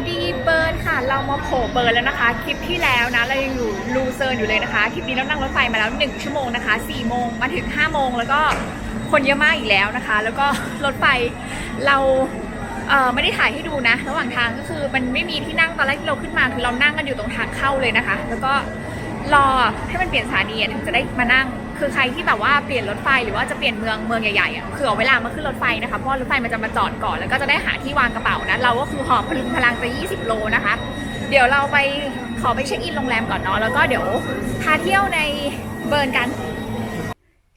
วัสดีเบิร์นค่ะ เรามาโผล่เบิร์นแล้วนะคะ คลิปที่แล้วนะ เรายังอยู่ลูเซิร์นอยู่เลยนะคะ คลิปนี้เรานั่งรถไฟมาแล้ว 1 ชั่วโมงนะคะ4โมงมาถึง 5 โมงแล้วก็คนเยอะมากอีกแล้วนะคะ แล้วก็รถไฟเราเอ่อไม่ได้ถ่ายให้ดูนะ ระหว่างทางก็คือมันไม่มีที่นั่งตอนแรกที่เราขึ้นมาคือเรานั่งกันอยู่ตรงทางเข้าเลยนะคะ แล้วก็รอให้มันเปลี่ยนสถานีถึงจะได้มานั่ง คือใครที่แบบว่าเปลี่ยนรถไฟหรือว่าจะเปลี่ยนเมืองเมืองใหญ่ๆอะคือเอาเวลามาขึ้นรถไฟนะคะเพราะรถไฟมันจะมาจอดก่อนแล้วก็จะได้หาที่วางกระเป๋านะเราก็คือหอบพลุงพลังไป 20 โลนะคะ เดี๋ยวเราไปขอไปเช็คอินโรงแรมก่อนเนาะแล้วก็เดี๋ยวพาเที่ยวในเบิร์นกัน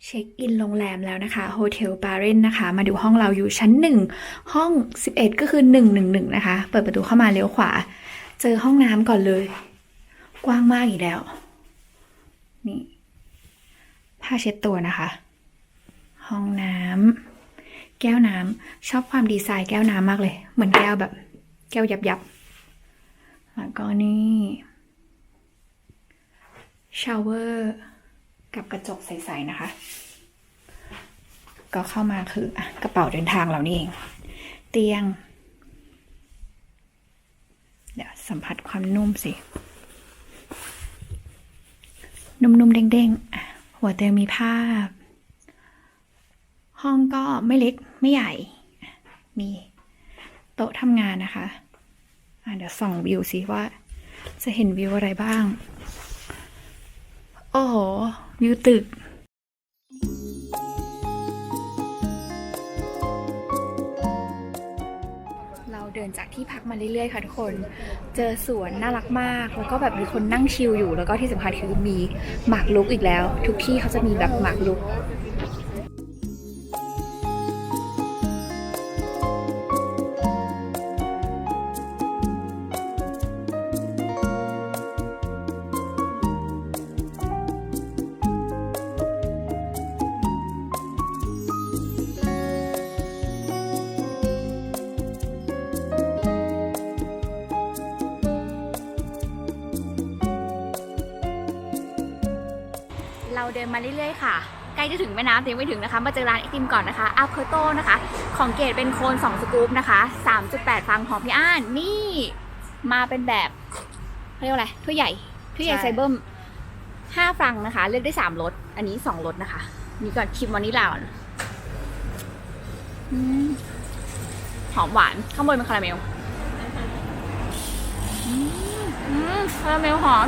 เช็คอินโรงแรมแล้วนะคะโฮเทลบาเรนนะคะ มาดูห้องเราอยู่ชั้น 1 ห้อง 11 ก็คือ 111 นะคะ เปิดประตูเข้ามาเลี้ยวขวา เจอห้องน้ำก่อนเลย กว้างมากอีกแล้ว นี่ ผ้าเช็ดตัวนะคะ ห้องน้ำแก้วน้ำชอบความดีไซน์แก้วน้ำมากเลย เหมือนแก้วแบบ แก้วยับยับแล้วก็นี่ชาวเวอร์กับกระจกใสๆนะคะ ก็เข้ามาคือกระเป๋าเดินทางเรานี่เอง เตียง เดี๋ยวสัมผัสความนุ่มสิ นุ่มๆเด้งๆ หัวเตียงมีภาพ ห้องก็ไม่เล็กไม่ใหญ่ มีโต๊ะทำงานนะคะะเดี๋ยวส่องวิวสิว่า จะเห็นวิวอะไรบ้าง โอ้โห วิวตึก ดินจากที่พักมาเรื่อยๆค่ะทุกคน เจอสวนน่ารักมาก แล้วก็แบบมีคนนั่งชิลอยู่ แล้วก็ที่สำคัญคือมีหมากลุกอีกแล้ว ทุกที่เขาจะมีแบบหมากลุก เราเดินมาเรื่อยๆค่ะ ใกล้จะถึงแม่น้ำแต่ยังไม่ถึงนะคะ มาเจอร้านไอติมก่อนนะคะอาเพอร์โตนะคะ ของเกดเป็นโคน2สกู๊ปนะคะ 3.8 ฟังหอมพี่อ้าน นี่มาเป็นแบบเขาเรียกว่าอะไรถ้วยใหญ่ถ้วยใหญ่ใช่ไซเบิม5ฟังนะคะ เลือกได้3รสอันนี้2รสนะคะ นี่ก่อนคิมวานิลลาก่อนอืมหอมหวาน ข้างบนเป็นคาราเมลอืมอืมคาราเมลหอม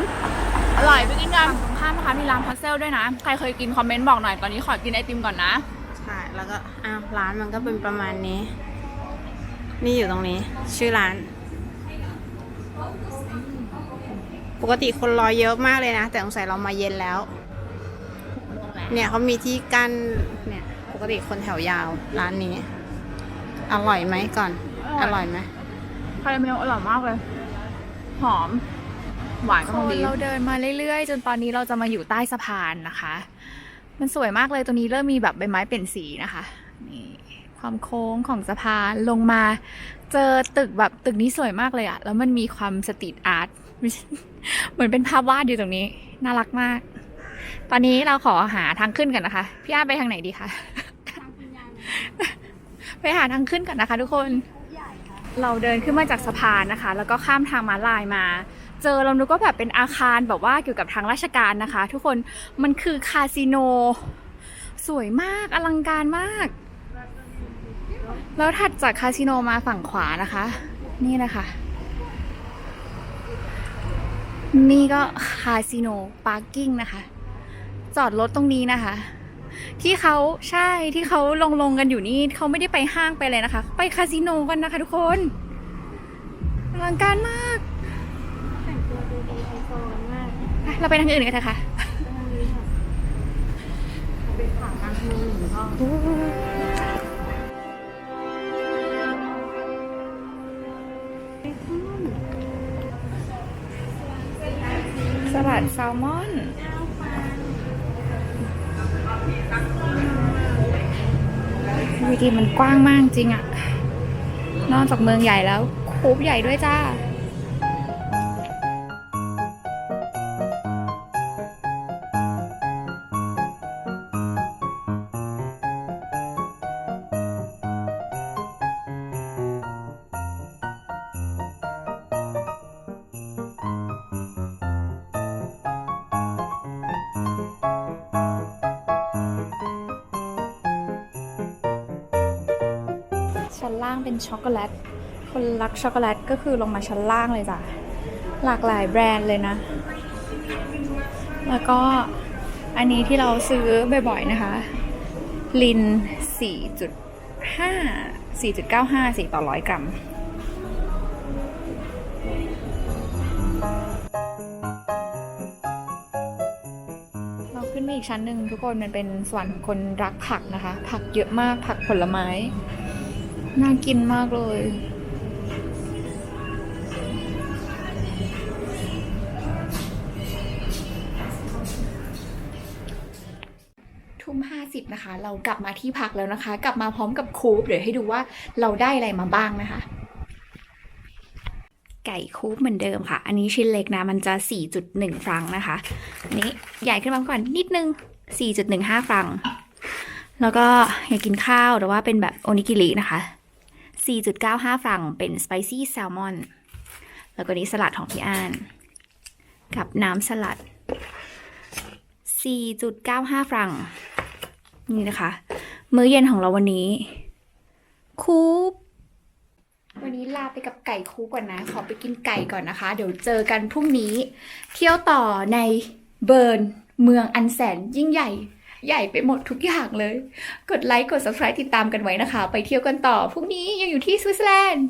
อร่อยไปกินกันตรงข้ามนะคะมีร้านพัซเซลด้วยนะ ใครเคยกินคอมเมนต์บอกหน่อย ตอนนี้ขอกินไอติมก่อนนะ ใช่ แล้วก็อ้าวร้านมันก็เป็นประมาณนี้ นี่อยู่ตรงนี้ ชื่อร้าน ปกติคนรอเยอะมากเลยนะ แต่สงสัยเรามาเย็นแล้ว เนี่ยเขามีที่กั้น เนี่ย ปกติคนแถวยาว ร้านนี้ อร่อยไหมก่อนออร่ร่ออยยไหมคาราเมลอร่อยมากเลย หอม หวานก็ดี เราเดินมาเรื่อยๆ จนตอนนี้เราจะมาอยู่ใต้สะพานนะคะ มันสวยมากเลยตรงนี้เริ่มมีแบบใบไม้เปลี่ยนสีนะคะนี่ความโค้งของสะพานลงมา เจอตึกแบบตึกนี้สวยมากเลยอะแล้วมันมีความสตรีทอาร์ตเหมือนเป็นภาพวาดอยู่ตรงนี้ น่ารักมาก ตอนนี้เราขอหาทางขึ้นกันนะคะ พี่อาไปทางไหนดีคะไปหาทางขึ้นกันนะคะ ทุกคนเราเดินขึ้นมาจากสะพานนะคะ แล้วก็ข้ามทางม้าลายมา เจอเรานึกว่าแบบเป็นอาคารแบบว่าเกี่ยวกับทางราชการนะคะ ทุกคนมันคือคาสิโน สวยมากอลังการมาก แล้วถัดจากคาสิโนมาฝั่งขวานะคะ นี่นะคะนี่ก็คาสิโนพาร์กิ้งนะคะ จอดรถตรงนี้นะคะ ที่เขาใช่ที่เขาลงลงๆกันอยู่นี่เขาไม่ได้ไปห้างไปเลยนะคะ ไปคาสิโนกันนะคะทุกคนอลังการมาก แต่งตัวดูดีไฮโซมาก ไป เราไปทางอื่นกันเถอะค่ะทางมือหนึ่งห้องสลัดแซลมอนวิธีมันกว้างมากจริงอะนอกจากเมืองใหญ่แล้วคูปใหญ่ด้วยจ้าางเป็นช็อกโกแลต คนรักช็อกโกแลตก็คือลงมาชั้นล่างเลยจ้ะ หลากหลายแบรนด์เลยนะ แล้วก็อันนี้ที่เราซื้อบ่อยๆนะคะ ลิน 4.5 4.95 4ต่อร้อยกรัมเราขึ้นมาอีกชั้นหนึ่งทุกคนมันเป็นสวรรค์ของคนรักผักนะคะ ผักเยอะมากผักผลไม้ น่ากินมากเลยทุ่มห้าสิบนะคะ เรากลับมาที่พักแล้วนะคะ กลับมาพร้อมกับคูปเดี๋ยวให้ดูว่าเราได้อะไรมาบ้างนะคะ ไก่คูปเหมือนเดิมค่ะ อันนี้ชิ้นเล็กนะ มันจะ 4.1 ฟรังก์นะคะ อันนี้ใหญ่ขึ้นมาก่อนนิดนึง 4.15 ฟรังก์แล้วก็อยากกินข้าวแต่ว่าเป็นแบบโอนิกิรินะคะ 4.95 ฟรังเป็นสไปซี่แซลมอนแล้วก็นี้สลัดของพี่อ่าน กับน้ำสลัด 4.95 ฟรัง นี่นะคะ มื้อเย็นของเราวันนี้ คูปวันนี้ลาไปกับไก่คูก่อนนะ ขอไปกินไก่ก่อนนะคะ เดี๋ยวเจอกันพรุ่งนี้ เที่ยวต่อในเบิร์น เมืองอันแสนยิ่งใหญ่ ใหญ่ไปหมดทุกอย่างเลย กดไลค์กด subscribe ติดตามกันไว้นะคะ ไปเที่ยวกันต่อพรุ่งนี้ยังอยู่ที่สวิตเซอร์แลนด์